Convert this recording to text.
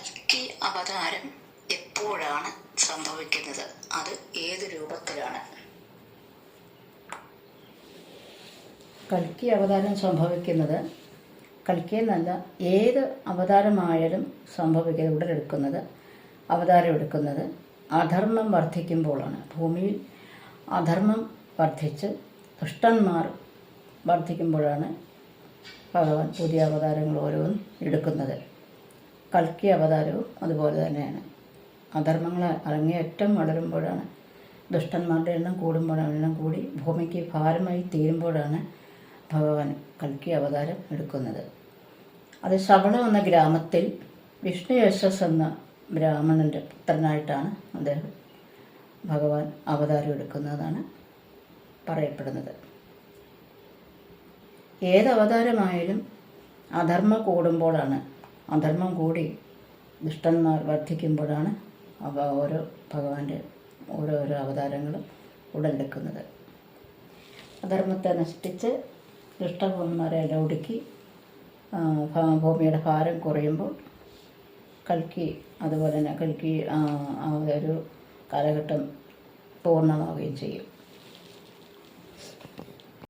കൽക്കി അവതാരം എപ്പോഴാണ് സംഭവിക്കുന്നത്? അത് ഏത് രൂപത്തിലാണ്? കൽക്കി അവതാരം സംഭവിക്കുന്നത് കൽക്കി എന്നല്ല ഏത് അവതാരമായാലും സംഭവിക്കുന്നത് ഉടലെടുക്കുന്നത് അവതാരം എടുക്കുന്നത് അധർമ്മം വർദ്ധിക്കുമ്പോഴാണ്. ഭൂമിയിൽ അധർമ്മം വർദ്ധിച്ച് ദുഷ്ടന്മാർ വർദ്ധിക്കുമ്പോഴാണ് ഭഗവാൻ പുതിയ അവതാരങ്ങൾ ഓരോന്നും എടുക്കുന്നത്. കൽക്കി അവതാരവും അതുപോലെ തന്നെയാണ്. അധർമ്മങ്ങൾ അരങ്ങേറ്റം വളരുമ്പോഴാണ് ദുഷ്ടന്മാരുടെ എണ്ണം കൂടുമ്പോഴാണ് എണ്ണം കൂടി ഭൂമിക്ക് ഭാരമായി തീരുമ്പോഴാണ് ഭഗവാൻ കൽക്കി അവതാരം എടുക്കുന്നത്. അത് ശവണ എന്ന ഗ്രാമത്തിൽ വിഷ്ണു യശസ് എന്ന ബ്രാഹ്മണന്റെ പുത്രനായിട്ടാണ് അദ്ദേഹം ഭഗവാൻ അവതാരം എടുക്കുന്നതാണ് പറയപ്പെടുന്നത്. ഏത് അവതാരമായാലും അധർമ്മം കൂടുമ്പോഴാണ് അധർമ്മം കൂടി ദുഷ്ടന്മാർ വർദ്ധിക്കുമ്പോഴാണ് അവ ഓരോ ഭഗവാന്റെ ഓരോരോ അവതാരങ്ങളും ഉടലെടുക്കുന്നത് അധർമ്മത്തെ നശിപ്പിച്ച് ദുഷ്ടഭൂമിമാരെ എല്ലാം ഭൂമിയുടെ ഭാരം കുറയുമ്പോൾ കൽക്കി അതുപോലെ തന്നെ കൽക്കി ആ ഒരു കാലഘട്ടം പൂർണമാവുകയും ചെയ്യും.